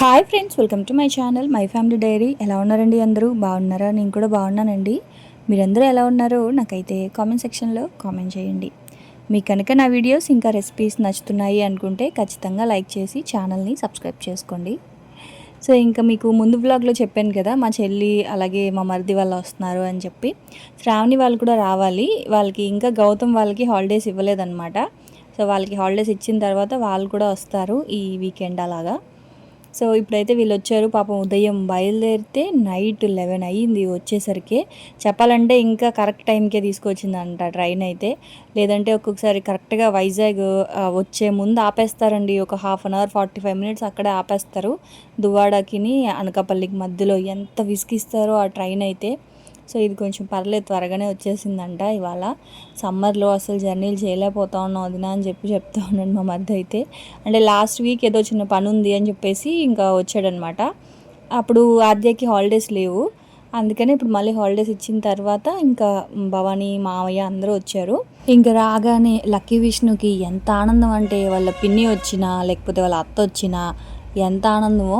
Hi friends welcome to my channel my family diary. ఎలా ఉన్నారండి అందరూ? బాగున్నారా? నేను కూడా బాగున్నానండి. మీరందరూ ఎలా ఉన్నారో నాకైతే కామెంట్ సెక్షన్లో కామెంట్ చేయండి. మీకు కనుక నా వీడియోస్ ఇంకా రెసిపీస్ నచ్చుతున్నాయి అనుకుంటే ఖచ్చితంగా లైక్ చేసి ఛానల్ని సబ్స్క్రైబ్ చేసుకోండి. సో ఇంకా మీకు ముందు బ్లాగ్లో చెప్పాను కదా మా చెల్లి అలాగే మా మరిది వాళ్ళు వస్తున్నారు అని చెప్పి. శ్రావణి వాళ్ళు కూడా రావాలి. వాళ్ళకి ఇంకా గౌతమ్ వాళ్ళకి హాలిడేస్ ఇవ్వలేదన్నమాట. సో వాళ్ళకి హాలిడేస్ ఇచ్చిన తర్వాత వాళ్ళు కూడా వస్తారు ఈ వీకెండ్ అలాగా. సో ఇప్పుడైతే వీళ్ళు వచ్చారు పాపం ఉదయం బయలుదేరితే నైట్ లెవెన్ అయ్యింది వచ్చేసరికి. చెప్పాలంటే ఇంకా కరెక్ట్ టైంకే తీసుకొచ్చిందంట ట్రైన్ అయితే. లేదంటే ఒక్కొక్కసారి కరెక్ట్గా వైజాగ్ వచ్చే ముందు ఆపేస్తారండి. ఒక half an hour forty five minutes అక్కడే ఆపేస్తారు. దువాడకిని అనకాపల్లికి మధ్యలో ఎంత విసిగిస్తారో ఆ ట్రైన్ అయితే. సో ఇది కొంచెం పర్లేదు త్వరగానే వచ్చేసిందంట ఇవాళ. సమ్మర్లో అసలు జర్నీలు చేయలేకపోతా ఉన్నాం వదినా అని చెప్పి చెప్తా ఉన్నాడు మా మధ్య అయితే. అంటే లాస్ట్ వీక్ ఏదో చిన్న పని ఉంది అని చెప్పేసి ఇంకా వచ్చాడనమాట. అప్పుడు ఆద్యకి హాలిడేస్ లేవు. అందుకనే ఇప్పుడు మళ్ళీ హాలిడేస్ ఇచ్చిన తర్వాత ఇంకా భవానీ మావయ్య అందరూ వచ్చారు. ఇంకా రాగానే లక్కీ విష్ణుకి ఎంత ఆనందం అంటే వాళ్ళ పిన్ని వచ్చినా లేకపోతే వాళ్ళ అత్త వచ్చినా ఎంత ఆనందమో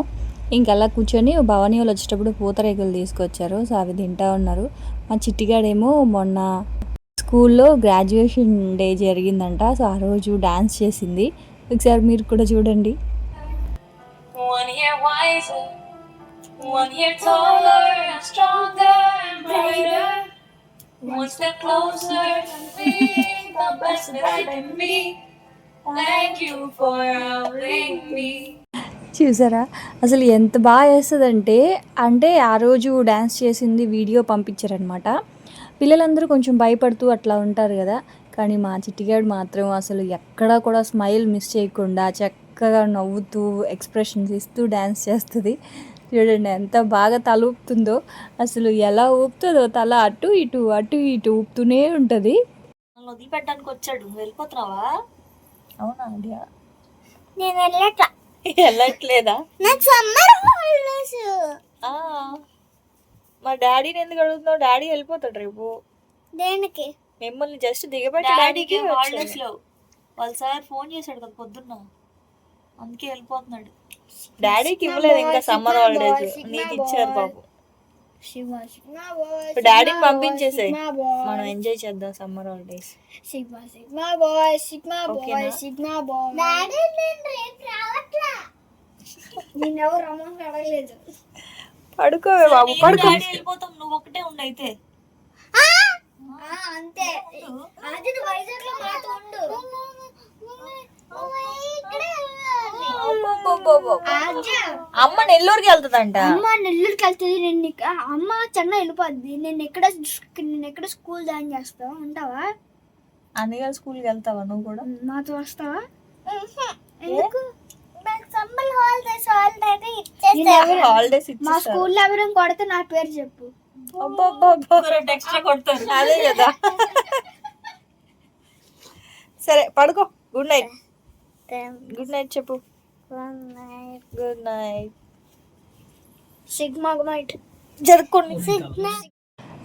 ఇంకా అలా కూర్చొని భవానీ వాళ్ళు వచ్చేటప్పుడు పూతరేగులు తీసుకొచ్చారు. సో అవి తింటా ఉన్నారు. మా చిట్టిగాడేమో మొన్న స్కూల్లో గ్రాడ్యుయేషన్ డే జరిగిందంట. సో ఆ రోజు డాన్స్ చేసింది. ఒకసారి మీరు కూడా చూడండి. చూసారా? అసలు ఎంత బాగా వేస్తుందంటే అంటే ఆ రోజు డ్యాన్స్ చేసింది వీడియో పంపించారనమాట పిల్లలందరూ కొంచెం భయపడుతూ అట్లా ఉంటారు కదా. కానీ మా చిట్టిగాడు మాత్రం అసలు ఎక్కడా కూడా స్మైల్ మిస్ చేయకుండా చక్కగా నవ్వుతూ ఎక్స్ప్రెషన్స్ ఇస్తూ డ్యాన్స్ చేస్తుంది. చూడండి ఎంత బాగా తల ఊపుతుందో. అసలు ఎలా ఊపుతుందో తల అటు ఇటు అటు ఇటు ఊపుతూనే ఉంటుంది. వదిలిపెట్టడానికి వచ్చాడు. వెళ్ళిపోతున్నావా? అవునా నేను వెళ్ళట వెళ్ళట్లేదా? నాకు సమ్మర్ హాలిడేస్. ఆ, మా డాడీని ఎందుకు అడుగుతున్నావు? డాడీ వెళ్ళిపోతాడు రేపు. దేనికి? మిమ్మల్ని జస్ట్ దిగబెట్టడానికి డాడీకి హాలిడేస్లో వాళ్ళ సార్ ఫోన్ చేశాడు కదా పొద్దున్న. అందుకే వెళ్ళిపోతున్నాడు. డాడీకి ఇవ్వలేదు ఇంకా సమ్మర్ హాలిడేస్. నీకు ఇచ్చారు బాబు. ఇప్పుడు డాడీని పంపించేసే మనం ఎంజాయ్ చేద్దాం summer holidays. Sigma sigma boy sigma boy ఓకేనా? సిగ్మా బాయ్ డాడీ నేను రేపు రావట్లా? నేను ఎవరు రమ్మని అడగలేదు. పడుకోవే బాబు పడుకో. వెళ్ళిపోతాం. నువ్వు ఒకటే ఉండు అయితే. అంతే. అది వైజాగ్లో మాతో ఉండు. అమ్మ నెల్లూరుకి వెళ్తుందంట. అమ్మ నెల్లూరుకి వెళ్తుంది నేను అమ్మ చెన్నై వెళ్ళిపోద్ది. నేను ఎక్కడ నేను ఎక్కడ స్కూల్ జాయిన్ చేస్తావు ఉంటావా? అందుకే స్కూల్కి వెళ్తావా నువ్వు కూడా? మాతో వస్తావా? హాలిడేస్ మా స్కూల్లో ఎవరైనా కొడితే నా పేరు చెప్పు. అదే కదా. సరే పడుకో. గుడ్ నైట్ గుడ్ నైట్ చెప్పు గుడ్ నైట్ సిగ్మా నైట్ జరుపుకోండి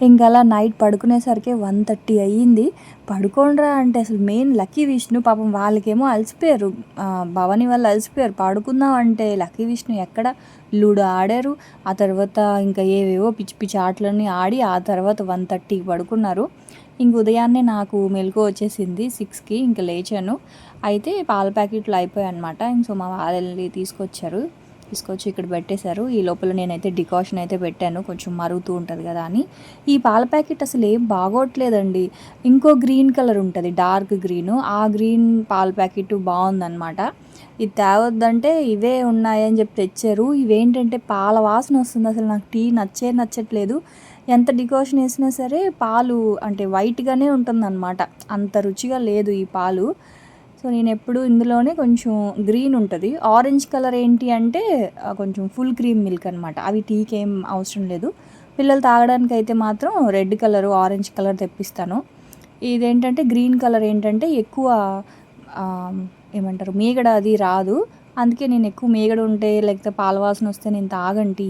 ఇంకా అలా నైట్ పడుకునేసరికి వన్ థర్టీ అయ్యింది. పడుకోండ్రా అంటే అసలు మెయిన్ లక్కీ విష్ణు పాపం వాళ్ళకేమో అలసిపోయారు. భవని భవానీ వాళ్ళు అలసిపోయారు. పడుకుందాం అంటే లక్కీ విష్ణు ఎక్కడ? లూడో ఆడారు. ఆ తర్వాత ఇంకా ఏవేవో పిచ్చి పిచ్చి ఆటలన్నీ ఆడి ఆ తర్వాత వన్ థర్టీకి పడుకున్నారు. ఇంక ఉదయాన్నే నాకు మెలకు వచ్చేసింది సిక్స్కి. ఇంక లేచాను. అయితే పాల ప్యాకెట్లు అయిపోయాయి అనమాట ఇంక సో మా వాళ్ళని తీసుకొచ్చారు. తీసుకొచ్చి ఇక్కడ పెట్టేశారు. ఈ లోపల నేనైతే డికాషన్ అయితే పెట్టాను. కొంచెం మరుగుతూ ఉంటుంది కదా అని. ఈ పాల ప్యాకెట్ అసలు ఏం బాగోట్లేదండి. ఇంకో గ్రీన్ కలర్ ఉంటుంది. డార్క్ గ్రీన్ ఆ గ్రీన్ పాల ప్యాకెట్ బాగుందన్నమాట. ఇది తేవద్దంటే ఇవే ఉన్నాయని చెప్పి తెచ్చారు. ఇవేంటంటే పాల వాసన వస్తుంది. అసలు నాకు టీ నచ్చే నచ్చట్లేదు. ఎంత డికాషన్ వేసినా సరే పాలు అంటే వైట్గానే ఉంటుందన్నమాట. అంత రుచిగా లేదు ఈ పాలు. సో నేను ఎప్పుడు ఇందులోనే కొంచెం గ్రీన్ ఉంటుంది. ఆరెంజ్ కలర్ ఏంటి అంటే కొంచెం ఫుల్ క్రీమ్ మిల్క్ అనమాట అవి టీకి ఏం అవసరం లేదు. పిల్లలు తాగడానికి అయితే మాత్రం రెడ్ కలర్ ఆరెంజ్ కలర్ తెప్పిస్తాను. ఇదేంటంటే గ్రీన్ కలర్ ఏంటంటే ఎక్కువ ఏమంటారు మీగడ అది రాదు. అందుకే నేను ఎక్కువ మీగడ ఉంటే లేకపోతే పాలవాసన వస్తే నేను తాగంటి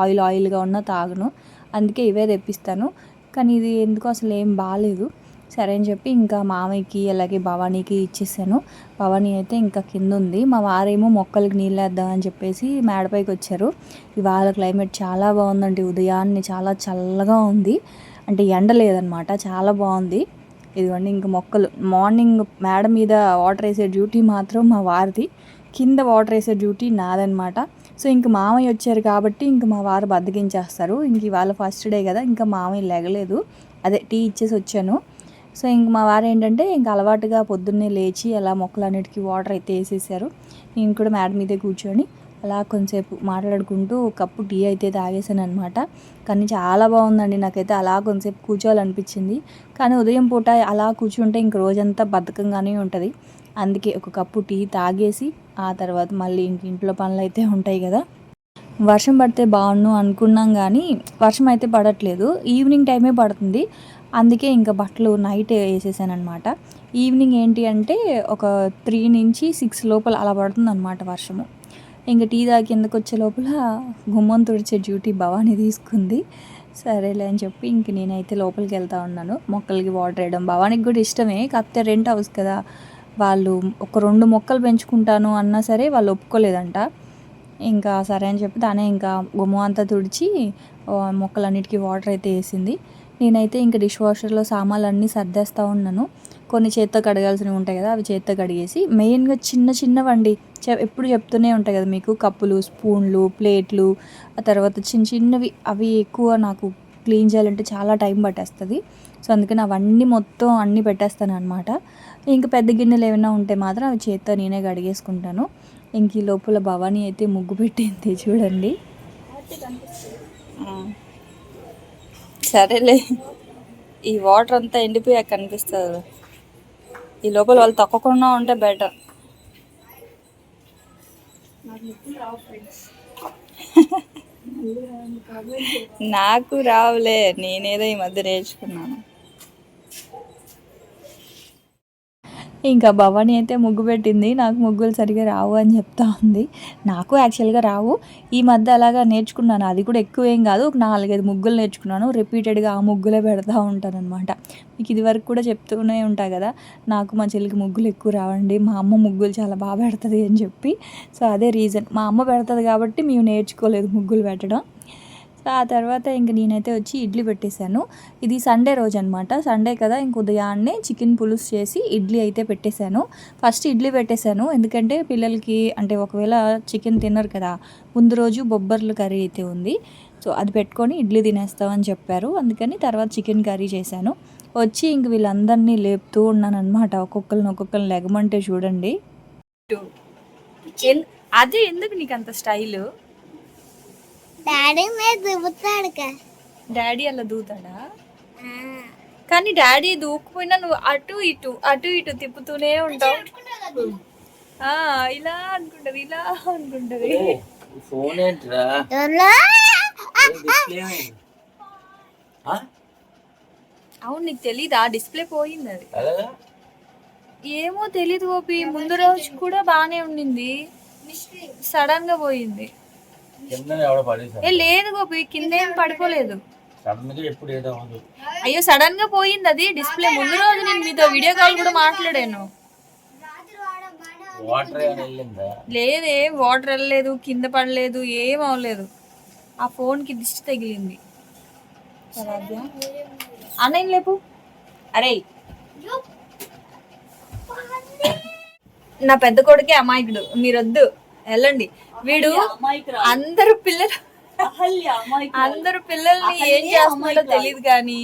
ఆయిల్ ఆయిల్గా ఉన్న తాగను. అందుకే ఇవే తెప్పిస్తాను. కానీ ఇది ఎందుకో అసలు ఏం బాగాలేదు సరే అని చెప్పి ఇంకా మామయ్యకి అలాగే భవానీకి ఇచ్చేసాను. భవానీ అయితే ఇంకా కింద ఉంది మా వారేమో మొక్కలకి నీళ్ళు వేద్దామని చెప్పేసి మేడపైకి వచ్చారు. ఇవాళ క్లైమేట్ చాలా బాగుందండి. ఉదయాన్నే చాలా చల్లగా ఉంది. అంటే ఎండ లేదనమాట. చాలా బాగుంది. ఇదిగోండి ఇంకా మొక్కలు. మార్నింగ్ మేడ మీద వాటర్ వేసే డ్యూటీ మాత్రం మా వారిది. కింద వాటర్ వేసే డ్యూటీ నాదనమాట. సో ఇంక మామయ్య వచ్చారు కాబట్టి ఇంక మా వారు బద్దకించేస్తారు. ఇంక ఇవాళ ఫస్ట్ డే కదా. ఇంకా మామయ్య లెగలేదు. అదే టీ ఇచ్చేసి వచ్చాను. సో ఇంక మా వారు ఏంటంటే ఇంక అలవాటుగా పొద్దున్నే లేచి అలా మొక్కలన్నిటికీ వాటర్ అయితే వేసేసారు. నేను కూడా మేడ మీదే కూర్చొని అలా కొంచెంసేపు మాట్లాడుకుంటూ ఒక కప్పు టీ అయితే తాగేసాను అనమాట కానీ చాలా బాగుందండి. నాకైతే అలా కొంచెంసేపు కూర్చోవాలనిపించింది. కానీ ఉదయం పూట అలా కూర్చుంటే ఇంక రోజంతా బద్ధకంగానే ఉంటుంది. అందుకే ఒక కప్పు టీ తాగేసి ఆ తర్వాత మళ్ళీ ఇంక ఇంట్లో పనులు అయితే ఉంటాయి కదా. వర్షం పడితే బాగుండు అనుకున్నాం కానీ వర్షం అయితే పడట్లేదు. ఈవినింగ్ టైమే పడుతుంది. అందుకే ఇంకా బట్టలు నైట్ వేసేసాను అనమాట ఈవినింగ్ ఏంటి అంటే ఒక త్రీ నుంచి సిక్స్ లోపల అలా పడుతుంది అనమాట వర్షము. ఇంకా టీ తాగి కిందకు వచ్చే లోపల గుమ్మం తుడిచే డ్యూటీ భవానీ తీసుకుంది. సరేలే అని చెప్పి ఇంక నేనైతే లోపలికి వెళ్తా ఉన్నాను. మొక్కలకి వాటర్ వేయడం భవానికి కూడా ఇష్టమే. కాకపోతే రెంట్ హౌస్ కదా. వాళ్ళు ఒక రెండు మొక్కలు పెంచుకుంటాను అన్నా సరే వాళ్ళు ఒప్పుకోలేదంట. ఇంకా సరే అని చెప్పి దానే ఇంకా గుమ్మం అంతా తుడిచి మొక్కలన్నిటికీ వాటర్ అయితే వేసింది. నేనైతే ఇంకా డిష్ వాషర్లో సామాన్లు అన్నీ సర్దేస్తూ ఉన్నాను. కొన్ని చేత్తో కడగాల్సినవి ఉంటాయి కదా అవి చేత్తో కడిగేసి మెయిన్గా చిన్న చిన్నవండి. ఎప్పుడు చెప్తూనే ఉంటాయి కదా మీకు కప్పులు స్పూన్లు ప్లేట్లు ఆ తర్వాత చిన్న చిన్నవి అవి ఎక్కువ నాకు క్లీన్ చేయాలంటే చాలా టైం పట్టేస్తుంది. సో అందుకని అవన్నీ మొత్తం అన్నీ పెట్టేస్తాను అనమాట ఇంకా పెద్ద గిన్నెలు ఏమైనా ఉంటే మాత్రం అవి చేత్తో నేనే కడిగేసుకుంటాను. ఇంక ఈ లోపల భవానీ అయితే ముగ్గు పెట్టింది చూడండి. సరేలే. ఈ వాటర్ అంతా ఎండిపోయాక కనిపిస్తుంది ఈ లోపల వాళ్ళు తక్కకుండా ఉంటే బెటర్. నాకు రావులే నేనేదో ఈ మధ్య నేర్చుకున్నాను. ఇంకా భవానీ అయితే ముగ్గు పెట్టింది. నాకు ముగ్గులు సరిగా రావు అని చెప్తా ఉంది. నాకు యాక్చువల్గా రావు. ఈ మధ్య అలాగా నేర్చుకున్నాను. అది కూడా ఎక్కువ ఏం కాదు. ఒక నాలుగైదు ముగ్గులు నేర్చుకున్నాను. రిపీటెడ్గా ఆ ముగ్గులే పెడతా ఉంటాను అనమాట మీకు ఇది వరకు కూడా చెప్తూనే ఉంటా కదా. నాకు మా చెల్లికి ముగ్గులు ఎక్కువ రావండి. మా అమ్మ ముగ్గులు చాలా బాగా పెడుతుంది అని చెప్పి. సో అదే రీజన్ మా అమ్మ పెడుతుంది కాబట్టి మేము నేర్చుకోలేదు ముగ్గులు పెట్టడం. ఆ తర్వాత ఇంక నేనైతే వచ్చి ఇడ్లీ పెట్టేశాను. ఇది సండే రోజు అనమాట సండే కదా ఇంక ఉదయాన్నే చికెన్ పులుసు చేసి ఇడ్లీ అయితే పెట్టేశాను. ఫస్ట్ ఇడ్లీ పెట్టేశాను. ఎందుకంటే పిల్లలకి అంటే ఒకవేళ చికెన్ తినరు కదా ముందు రోజు బొబ్బర్లు కర్రీ అయితే ఉంది. సో అది పెట్టుకొని ఇడ్లీ తినేస్తామని చెప్పారు. అందుకని తర్వాత చికెన్ కర్రీ చేశాను. వచ్చి ఇంక వీళ్ళందరినీ లేపుతూ ఉన్నాను అనమాట ఒక్కొక్కరిని ఒక్కొక్కరిని లెగమంటే చూడండి. అదే ఎందుకు నీకు అంత స్టైలు? డాడీ మీద దుబ్బుతాడు డాడీ అలా దూతాడా కానీ డాడీ దూకపోయినా నువ్వు అటు ఇటు అటు ఇటు తిప్పుతూనే ఉంటావు. ఆ ఇలా అనుకుంటది ఇలా అనుకుంటది. ఫోన్ ఏంట్రా? డిస్ప్లే అవును నీకు తెలీదా? డిస్ప్లే పోయింది అది ఏమో తెలీదు గోపి ముందు రోజు కూడా బానే ఉండింది. సడన్గా పోయింది. ఏ లేదు గోపి కింద ఏం పడిపోలేదు అయ్యో సడన్గా పోయింది అది డిస్ప్లే. ముందు రోజు నేను మీతో వీడియో కాల్ కూడా మాట్లాడాను. లేదే వాటర్ వెళ్ళలేదు కింద పడలేదు ఏం అవ్వలేదు. ఆ ఫోన్కి దిష్టి తగిలింది. అన్నయ్య లేపు? అరే. నా పెద్ద కొడుకే అమాయకుడు. మీరొద్దు. వెళ్ళండి. వీడు అందరు పిల్లలు అందరు పిల్లల్ని ఏం చేస్తున్నాడో తెలియదు కానీ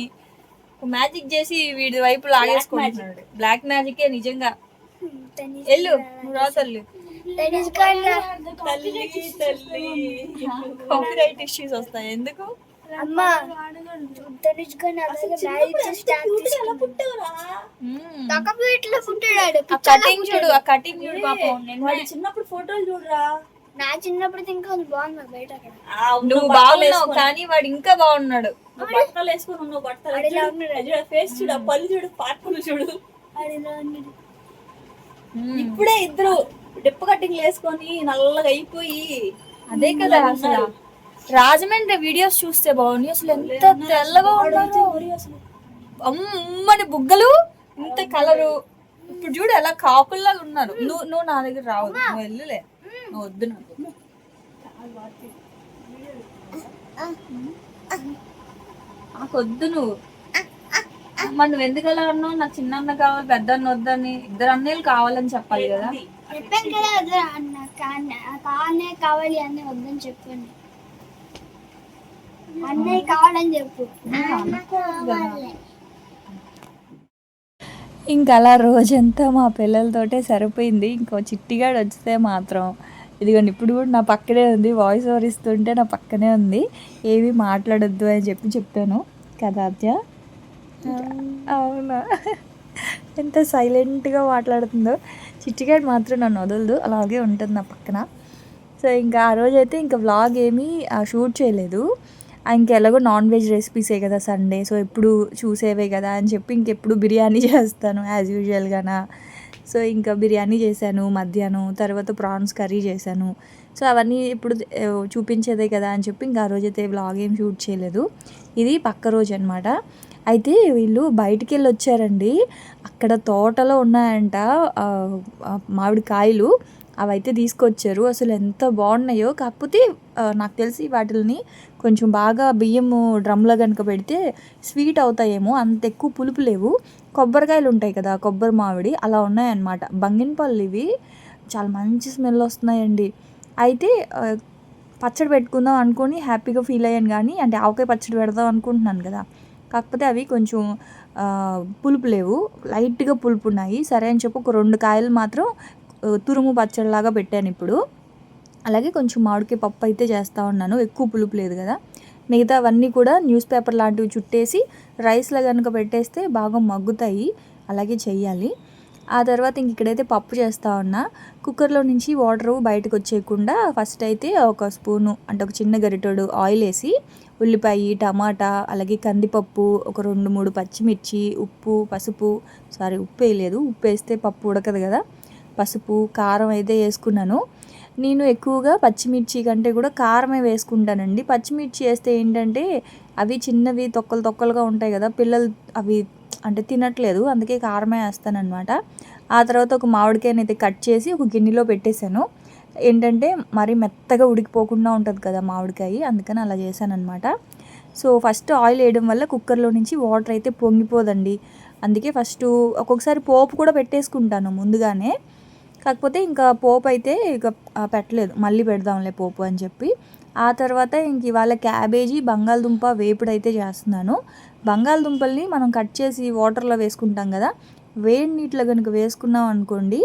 మ్యాజిక్ చేసి వీడి వైపు లాగేసుకుంటున్నాడు. బ్లాక్ మ్యాజికే నిజంగా. వెళ్ళు నువ్వు రా తల్లి. కాపీరైట్ ఇష్యూస్ వస్తాయి. ఎందుకు? కటింగ్ చూడు ఆ కటింగ్ చూడు పాపం. చిన్నప్పుడు ఫోటోలు చూడరా? నా చిన్నప్పుడు ఇంకా బాగుంది బయట నువ్వు బాగున్నావు కానీ వాడు ఇంకా బాగున్నాడు. బట్టలు వేసుకొని ఉన్నావు బట్టలు ఫేస్ చూడు పళ్ళు చూడు పాటలు చూడు. ఇప్పుడే ఇద్దరు డిప్ప కట్టింగ్ వేసుకొని నల్లగా అయిపోయి అదే కదా అసలు. రాజమండ్రి వీడియోస్ చూస్తే బాగుంది అసలు ఎంత తెల్లగా అసలు. అమ్మని బుగ్గలు ఇంత కలరు. ఇప్పుడు చూడు ఎలా కాకుల్లాగా ఉన్నారు. నువ్వు నువ్వు నా దగ్గర రావద్దు నువ్వు వెళ్ళలే. వద్దు నాకు. నాకు వద్దు నువ్వు. మరి నువ్వు ఎందుకు అలా అన్నావు? నాకు చిన్న అన్న కావాలి పెద్ద అన్న వద్దని. ఇద్దరు అన్నయ్యలు కావాలని చెప్పాలి కదా. చెప్పాను కదా వద్దు అన్న కానే- కానే కావాలి అని వద్దని చెప్పండి. అన్నయ్య కావాలని చెప్పు. ఇంకా అలా రోజంతా మా పిల్లలతోటే సరిపోయింది. ఇంకో చిట్టిగాడు వచ్చితే మాత్రం ఇదిగోండి ఇప్పుడు కూడా నా పక్కనే ఉంది. వాయిస్ ఓవర్ ఇస్తుంటే నా పక్కనే ఉంది. ఏవి మాట్లాడొద్దు అని చెప్పి చెప్పాను కదా అత్య అవునా? ఎంత సైలెంట్గా మాట్లాడుతుందో. చిట్టిగాడు మాత్రం నన్ను వదలదు. అలాగే ఉంటుంది నా పక్కన. సో ఇంకా ఆ రోజైతే ఇంకా వ్లాగ్ ఏమీ షూట్ చేయలేదు. ఆ, నాన్ వెజ్ రెసిపీసే కదా సండే సో ఎప్పుడు చూసేవే కదా అని చెప్పి ఇంకెప్పుడు బిర్యానీ చేస్తాను యాజ్ యూజువల్గానా సో ఇంకా బిర్యానీ చేశాను మధ్యాహ్నం తర్వాత ప్రాన్స్ కర్రీ చేశాను. సో అవన్నీ ఇప్పుడు చూపించేదే కదా అని చెప్పి ఇంకా ఆ రోజైతే వ్లాగ్ ఏం షూట్ చేయలేదు. ఇది పక్క రోజు అనమాట అయితే వీళ్ళు బయటికి వెళ్ళి వచ్చారండి అక్కడ తోటలో ఉన్నాయంట మామిడికాయలు మామిడి కాయలు. అవైతే తీసుకొచ్చారు. అసలు ఎంత బాగున్నాయో. కాకపోతే నాకు తెలిసి వాటిని కొంచెం బాగా బియ్యము డ్రమ్లో కనుక పెడితే స్వీట్ అవుతాయేమో. అంత ఎక్కువ పులుపు లేవు. కొబ్బరికాయలు ఉంటాయి కదా కొబ్బరి మామిడి అలా ఉన్నాయన్నమాట. బంగినపల్లి ఇవి చాలా మంచి స్మెల్ వస్తున్నాయండి. అయితే పచ్చడి పెట్టుకుందాం అనుకొని హ్యాపీగా ఫీల్ అయ్యాను కానీ అంటే ఆవకాయ పచ్చడి పెడదాం అనుకుంటున్నాను కదా. కాకపోతే అవి కొంచెం పులుపు లేవు. లైట్గా పులుపు ఉన్నాయి సరే అని చెప్పి ఒక రెండు కాయలు మాత్రం తురుము పచ్చడిలాగా పెట్టాను ఇప్పుడు. అలాగే కొంచెం మామిడికాయ పప్పు అయితే చేస్తూ ఉన్నాను. ఎక్కువ పులుపు లేదు కదా. మిగతా అవన్నీ కూడా న్యూస్ పేపర్ లాంటివి చుట్టేసి రైస్లో కనుక పెట్టేస్తే బాగా మగ్గుతాయి. అలాగే చేయాలి ఆ తర్వాత ఇంక ఇక్కడైతే పప్పు చేస్తూ ఉన్నా. కుక్కర్లో నుంచి వాటర్ బయటకు వచ్చేయకుండా ఫస్ట్ అయితే ఒక స్పూను అంటే ఒక చిన్న గరిటెడు ఆయిల్ వేసి ఉల్లిపాయ టమాటా అలాగే కందిపప్పు ఒక రెండు మూడు పచ్చిమిర్చి ఉప్పు పసుపు సారీ ఉప్పు వేయలేదు ఉప్పు వేస్తే పప్పు ఉడకదు కదా. పసుపు కారం అయితే వేసుకున్నాను. నేను ఎక్కువగా పచ్చిమిర్చి కంటే కూడా కారమే వేసుకుంటానండి. పచ్చిమిర్చి వేస్తే ఏంటంటే అవి చిన్నవి తొక్కలు తొక్కలుగా ఉంటాయి కదా పిల్లలు అవి అంటే తినట్లేదు అందుకే కారమే వేస్తానన్నమాట. ఆ తర్వాత ఒక మామిడికాయని అయితే కట్ చేసి ఒక గిన్నెలో పెట్టేశాను. ఏంటంటే మరి మెత్తగా ఉడికిపోకుండా ఉంటుంది కదా మామిడికాయ అందుకని అలా చేశానమాట సో ఫస్ట్ ఆయిల్ వేయడం వల్ల కుక్కర్లో నుంచి వాటర్ అయితే పొంగిపోదండి. అందుకే ఫస్ట్ ఒక్కొక్కసారి పోపు కూడా పెట్టేసుకుంటాను ముందుగానే. కాకపోతే ఇంకా పోపు అయితే ఇక పెట్టలేదు. మళ్ళీ పెడదాంలే పోపు అని చెప్పి. ఆ తర్వాత ఇంక ఇవాళ క్యాబేజీ బంగాళదుంప వేపుడు అయితే చేస్తున్నాను. బంగాళదుంపల్ని మనం కట్ చేసి వాటర్లో వేసుకుంటాం కదా వేడి నీటిలో కనుక వేసుకున్నాం అనుకోండి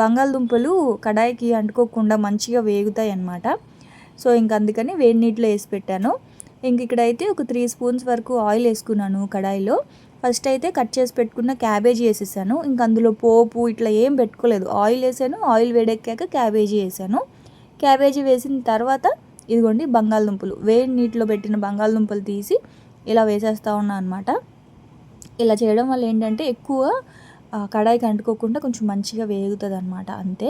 బంగాళదుంపలు కడాయికి అంటుకోకుండా మంచిగా వేగుతాయి అన్నమాట. సో ఇంక అందుకని వేడి నీటిలో వేసి పెట్టాను. ఇంక ఇక్కడైతే ఒక త్రీ స్పూన్స్ వరకు ఆయిల్ వేసుకున్నాను కడాయిలో. ఫస్ట్ అయితే కట్ చేసి పెట్టుకున్న క్యాబేజీ వేసేసాను. ఇంక అందులో పోపు ఇట్లా ఏం పెట్టుకోలేదు. ఆయిల్ వేసాను. ఆయిల్ వేడెక్కాక క్యాబేజీ వేసాను. క్యాబేజీ వేసిన తర్వాత ఇదిగోండి బంగాళదుంపలు. వేడి నీటిలో పెట్టిన బంగాళదుంపలు తీసి ఇలా వేసేస్తా ఉన్నా అనమాట ఇలా చేయడం వల్ల ఏంటంటే ఎక్కువ కడాయికి అంటుకోకుండా కొంచెం మంచిగా వేగుతుంది అనమాట అంతే.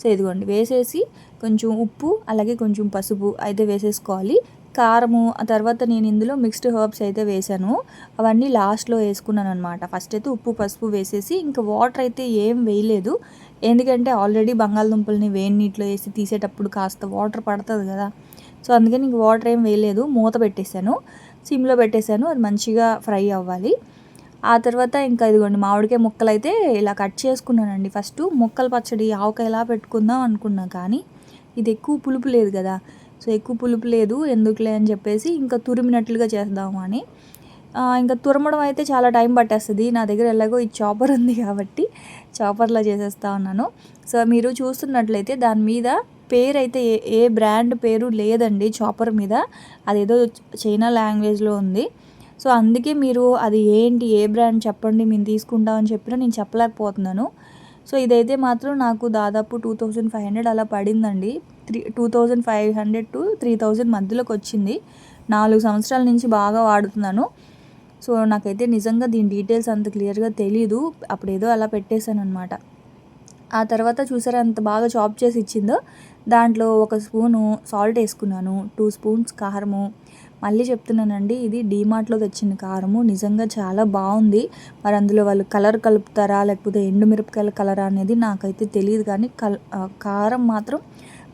సో ఇదిగోండి వేసేసి కొంచెం ఉప్పు అలాగే కొంచెం పసుపు అయితే వేసేసుకోవాలి. కారము ఆ తర్వాత నేను ఇందులో మిక్స్డ్ హర్బ్స్ అయితే వేసాను అవన్నీ లాస్ట్లో వేసుకున్నాను అనమాట ఫస్ట్ అయితే ఉప్పు పసుపు వేసేసి ఇంకా వాటర్ అయితే ఏం వేయలేదు. ఎందుకంటే ఆల్రెడీ బంగాళదుంపల్ని వేడి నీటిలో వేసి తీసేటప్పుడు కాస్త వాటర్ పడుతుంది కదా. సో అందుకని ఇంక వాటర్ ఏం వేయలేదు. మూత పెట్టేశాను. సిమ్లో పెట్టేశాను. అది మంచిగా ఫ్రై అవ్వాలి. ఆ తర్వాత ఇంకా ఇదిగోండి మామిడికాయ ముక్కలు అయితే ఇలా కట్ చేసుకున్నానండి. ఫస్ట్ ముక్కల పచ్చడి ఆవకాయ పెట్టుకుందాం అనుకున్నా కానీ ఇది ఎక్కువ పులుపు లేదు కదా. సో ఎక్కువ పులుపు లేదు ఎందుకులే అని చెప్పేసి ఇంకా తురిమినట్లుగా చేద్దాము అని. ఇంకా తురమడం అయితే చాలా టైం పట్టేస్తుంది. నా దగ్గర ఎలాగో ఈ చాపర్ ఉంది కాబట్టి చాపర్లా చేసేస్తా ఉన్నాను. సో మీరు చూస్తున్నట్లయితే దాని మీద పేరు అయితే ఏ ఏ బ్రాండ్ పేరు లేదండి చాపర్ మీద. అదేదో చైనా లాంగ్వేజ్లో ఉంది. సో అందుకే మీరు అది ఏంటి ఏ బ్రాండ్ చెప్పండి మేము తీసుకుంటామని చెప్పినా నేను చెప్పలేకపోతున్నాను. సో ఇదైతే మాత్రం నాకు దాదాపు టూ థౌజండ్ ఫైవ్ హండ్రెడ్ అలా పడిందండి. Three two thousand five hundred to three thousand మధ్యలోకి వచ్చింది. నాలుగు సంవత్సరాల నుంచి బాగా వాడుతున్నాను. సో నాకైతే నిజంగా దీని డీటెయిల్స్ అంత క్లియర్గా తెలీదు. అప్పుడు ఏదో అలా పెట్టేశాను అనమాట ఆ తర్వాత చూసారా అంత బాగా చాప్ చేసి ఇచ్చిందో. దాంట్లో ఒక స్పూను సాల్ట్ వేసుకున్నాను. టూ స్పూన్స్ కారము. మళ్ళీ చెప్తున్నానండి ఇది డీమార్ట్లో తెచ్చిన కారము. నిజంగా చాలా బాగుంది. మరి అందులో వాళ్ళు కలర్ కలుపుతారా లేకపోతే ఎండుమిరపకాయల కలర్ అనేది నాకైతే తెలియదు కానీ కల్ కారం మాత్రం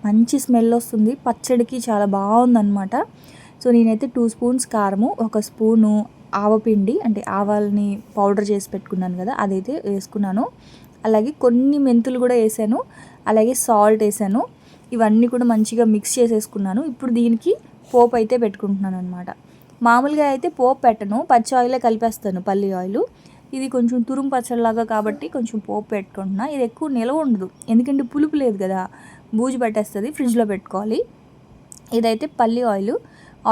మంచి స్మెల్ వస్తుంది. పచ్చడికి చాలా బాగుందన్నమాట. సో నేనైతే టూ స్పూన్స్ కారము ఒక స్పూను ఆవపిండి అంటే ఆవాలని పౌడర్ చేసి పెట్టుకున్నాను కదా అదైతే వేసుకున్నాను. అలాగే కొన్ని మెంతులు కూడా వేసాను. అలాగే సాల్ట్ వేసాను. ఇవన్నీ కూడా మంచిగా మిక్స్ చేసేసుకున్నాను. ఇప్పుడు దీనికి పోపు అయితే పెట్టుకుంటున్నాను అనమాట మామూలుగా అయితే పోపు పెట్టను పచ్చి ఆయిలే కలిపేస్తాను పల్లి ఆయిల్. ఇది కొంచెం తురుము పచ్చడిలాగా కాబట్టి కొంచెం పోపు పెట్టుకుంటున్నా. ఇది ఎక్కువ నిలవ ఉండదు ఎందుకంటే పులుపు లేదు కదా. బూజు పట్టేస్తుంది ఫ్రిడ్జ్లో పెట్టుకోవాలి. ఇదైతే పల్లి ఆయిల్.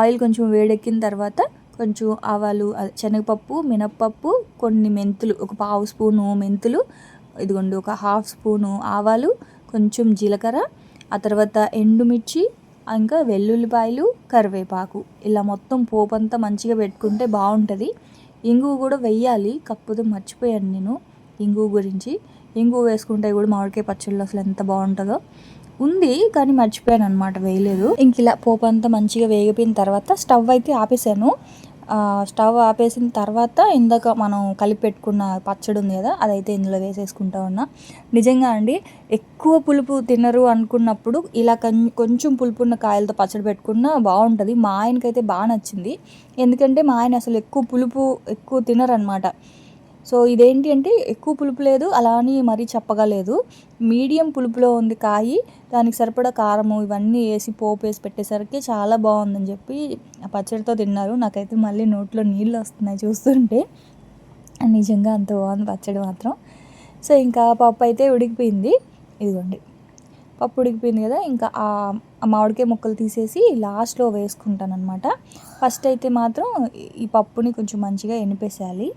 ఆయిల్ కొంచెం వేడెక్కిన తర్వాత కొంచెం ఆవాలు శనగపప్పు మినప్పప్పు కొన్ని మెంతులు ఒక పావు స్పూను మెంతులు ఇదిగోండి ఒక హాఫ్ స్పూను ఆవాలు కొంచెం జీలకర్ర ఆ తర్వాత ఎండుమిర్చి ఇంకా వెల్లుల్లిపాయలు కరివేపాకు. ఇలా మొత్తం పోపు అంతా మంచిగా పెట్టుకుంటే బాగుంటుంది. ఇంగువ కూడా వెయ్యాలి. కాకపోతే మర్చిపోయాను నేను ఇంగువ గురించి. ఇంగువ వేసుకుంటే కూడా మామిడికాయ పచ్చళ్ళు అసలు ఎంత బాగుంటుందో. ఉంది కానీ మర్చిపోయాను అనమాట వేయలేదు. ఇంక ఇలా పోపు అంతా మంచిగా వేగిపోయిన తర్వాత స్టవ్ అయితే ఆపేసాను. స్టవ్ ఆపేసిన తర్వాత ఇందాక మనం కలిపి పెట్టుకున్న పచ్చడి ఉంది కదా అదైతే ఇందులో వేసేసుకుంటా ఉన్నా. నిజంగా అండి ఎక్కువ పులుపు తినరు అనుకున్నప్పుడు ఇలా కొంచెం పులుపు ఉన్న కాయలతో పచ్చడి పెట్టుకున్నా బాగుంటుంది. మా ఆయనకైతే బాగా నచ్చింది. ఎందుకంటే మా ఆయన అసలు ఎక్కువ పులుపు ఎక్కువ తినరు అనమాట సో ఇదేంటి అంటే ఎక్కువ పులుపు లేదు అలా అని మరీ చెప్పగలేదు మీడియం పులుపులో ఉంది కాయి దానికి సరిపడా కారము ఇవన్నీ వేసి పోపు వేసి పెట్టేసరికి చాలా బాగుందని చెప్పి ఆ పచ్చడితో తిన్నారు. నాకైతే మళ్ళీ నోట్లో నీళ్ళు వస్తున్నాయి చూస్తుంటే. నిజంగా అంత బాగుంది పచ్చడి మాత్రం. సో ఇంకా పప్పు అయితే ఉడికిపోయింది. ఇదిగోండి. పప్పు ఉడికిపోయింది కదా ఇంకా ఆ మామిడికాయ ముక్కలు తీసేసి లాస్ట్లో వేసుకుంటాను అనమాట ఫస్ట్ అయితే మాత్రం ఈ పప్పుని కొంచెం మంచిగా ఎనిపేసేయాలి.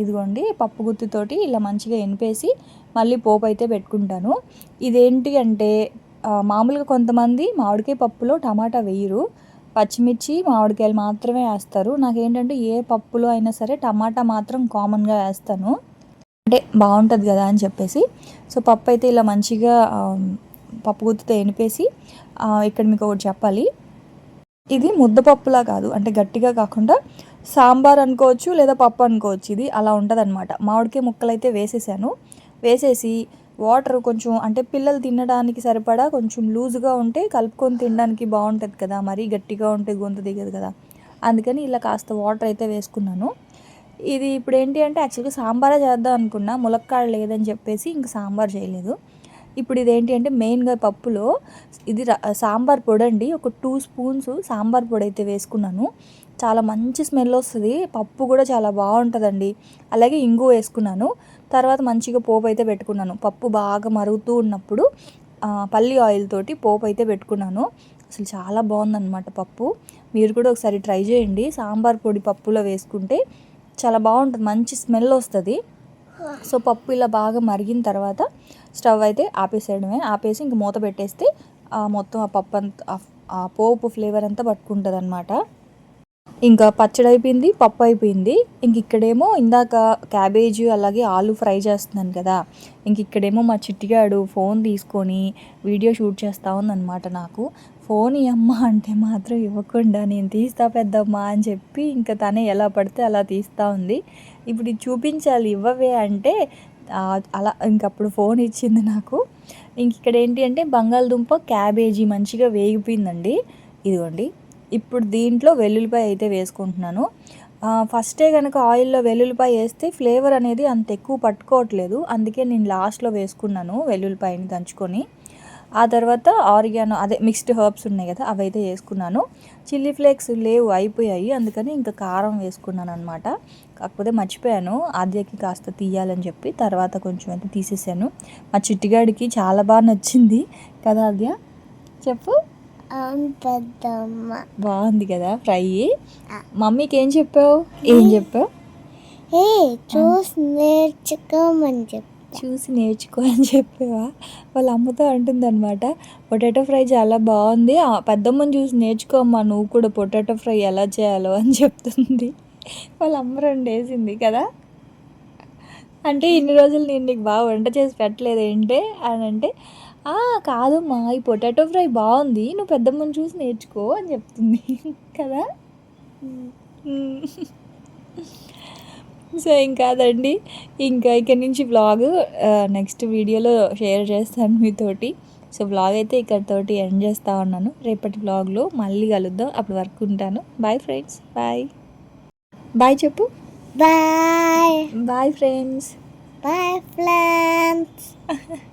ఇదిగోండి పప్పు గుత్తితోటి ఇలా మంచిగా ఎనిపేసి మళ్ళీ పోపు అయితే పెట్టుకుంటాను. ఇదేంటి అంటే మామూలుగా కొంతమంది మామిడికాయ పప్పులో టమాటా వేయరు. పచ్చిమిర్చి మామిడికాయలు మాత్రమే వేస్తారు. నాకేంటంటే ఏ పప్పులో అయినా సరే టమాటా మాత్రం కామన్గా వేస్తాను. అంటే బాగుంటుంది కదా అని చెప్పేసి. సో పప్పు అయితే ఇలా మంచిగా పప్పు గుత్తితో ఎనిపేసి ఇక్కడ మీకు ఒకటి చెప్పాలి. ఇది ముద్దపప్పులా కాదు. అంటే గట్టిగా కాకుండా సాంబార్ అనుకోవచ్చు లేదా పప్పు అనుకోవచ్చు. ఇది అలా ఉంటుంది అనమాట మామిడికాయ ముక్కలు అయితే వేసేసాను. వేసేసి వాటర్ కొంచెం అంటే పిల్లలు తినడానికి సరిపడా కొంచెం లూజ్గా ఉంటే కలుపుకొని తినడానికి బాగుంటుంది కదా. మరీ గట్టిగా ఉంటే గొంతు దిగదు కదా. అందుకని ఇలా కాస్త వాటర్ అయితే వేసుకున్నాను. ఇది ఇప్పుడు ఏంటి అంటే యాక్చువల్గా సాంబారే చేద్దాం అనుకున్నా. ములక్కాడ లేదని చెప్పేసి ఇంక సాంబార్ చేయలేదు. ఇప్పుడు ఇదేంటి అంటే మెయిన్గా పప్పులో ఇది సాంబార్ పొడి అండి ఒక టూ స్పూన్స్ సాంబార్ పొడి అయితే వేసుకున్నాను. చాలా మంచి స్మెల్ వస్తుంది. పప్పు కూడా చాలా బాగుంటుందండి. అలాగే ఇంగు వేసుకున్నాను. తర్వాత మంచిగా పోపు అయితే పెట్టుకున్నాను. పప్పు బాగా మరుగుతూ ఉన్నప్పుడు పల్లి ఆయిల్ తోటి పోపు అయితే పెట్టుకున్నాను. అసలు చాలా బాగుందన్నమాట పప్పు. మీరు కూడా ఒకసారి ట్రై చేయండి. సాంబార్ పొడి పప్పులో వేసుకుంటే చాలా బాగుంటుంది. మంచి స్మెల్ వస్తుంది. సో పప్పు ఇలా బాగా మరిగిన తర్వాత స్టవ్ అయితే ఆపేసేయడమే. ఆపేసి ఇంక మూత పెట్టేస్తే మొత్తం ఆ పప్పు అంతా ఆ- ఆ పోపు ఫ్లేవర్ అంతా పట్టుకుంటుంది అనమాట ఇంకా పచ్చడి అయిపోయింది పప్పు అయిపోయింది ఇంక ఇక్కడేమో ఇందాక క్యాబేజీ అలాగే ఆలు ఫ్రై చేస్తున్నాను కదా. ఇంక ఇక్కడేమో మా చిట్టిగాడు ఫోన్ తీసుకొని వీడియో షూట్ చేస్తా ఉందన్నమాట నాకు. ఫోన్ ఇవ్వమ్మ అంటే మాత్రం ఇవ్వకుండా నేను తీస్తా పెద్దమ్మా అని చెప్పి ఇంకా తనే ఎలా పడితే అలా తీస్తూ ఉంది. ఇప్పుడు ఇది చూపించాలి ఇవ్వవే అంటే అలా ఇంకప్పుడు ఫోన్ ఇచ్చింది నాకు. ఇంక ఇక్కడ ఏంటి అంటే బంగాళదుంప క్యాబేజీ మంచిగా వేగిపోయిందండి. ఇదిగోండి. ఇప్పుడు దీంట్లో వెల్లుల్లిపాయ అయితే వేసుకుంటున్నాను. ఫస్టే కనుక ఆయిల్లో వెల్లుల్లిపాయ వేస్తే ఫ్లేవర్ అనేది అంత ఎక్కువ పట్టుకోవట్లేదు. అందుకే నేను లాస్ట్లో వేసుకున్నాను వెల్లుల్లిపాయని దంచుకొని. ఆ తర్వాత ఆరిగానో అదే మిక్స్డ్ హర్బ్స్ ఉన్నాయి కదా అవి అయితే వేసుకున్నాను. చిల్లీ ఫ్లేక్స్ లేవు అయిపోయాయి. అందుకని ఇంకా కారం వేసుకున్నాను అనమాట కాకపోతే మర్చిపోయాను. ఆద్యకి కాస్త తీయాలని చెప్పి తర్వాత కొంచెం అయితే తీసేసాను. మా చిట్టిగాడికి చాలా బాగా నచ్చింది కదా ఆద్య? చెప్పు. పెద్దమ్మ. బాగుంది కదా ఫ్రై? మమ్మీకి ఏం చెప్పావు? ఏం చెప్పావు? ఏ చూసి నేర్చుకోమని చెప్పు. చూసి నేర్చుకో అని చెప్పావా? వాళ్ళ అమ్మతో అంటుందన్నమాట పొటాటో ఫ్రై చాలా బాగుంది. పెద్దమ్మని చూసి నేర్చుకోమ్మా నువ్వు కూడా పొటాటో ఫ్రై ఎలా చేయాలో అని చెప్తుంది. వాళ్ళ అమ్మ రెండు వేసింది కదా? అంటే ఇన్ని రోజులు నేను నీకు బాగా వంట చేసి పెట్టలేదు ఏంటే అని అంటే "ఆ, కాదమ్మా ఈ పొటాటో ఫ్రై బాగుంది నువ్వు పెద్దమ్మని చూసి నేర్చుకో అని చెప్తుంది కదా? సో ఇంకా అదండి ఇంకా ఇక్కడి నుంచి వ్లాగ్ నెక్స్ట్ వీడియోలో షేర్ చేస్తాను మీతోటి. సో వ్లాగ్ అయితే ఇక్కడితోటి ఎండ్ చేస్తూ ఉన్నాను. రేపటి వ్లాగ్లో మళ్ళీ కలుద్దాం. అప్పుడు వరకు ఉంటాను. బాయ్ ఫ్రెండ్స్ బాయ్ బాయ్ చెప్పు. Bye bye friends bye friends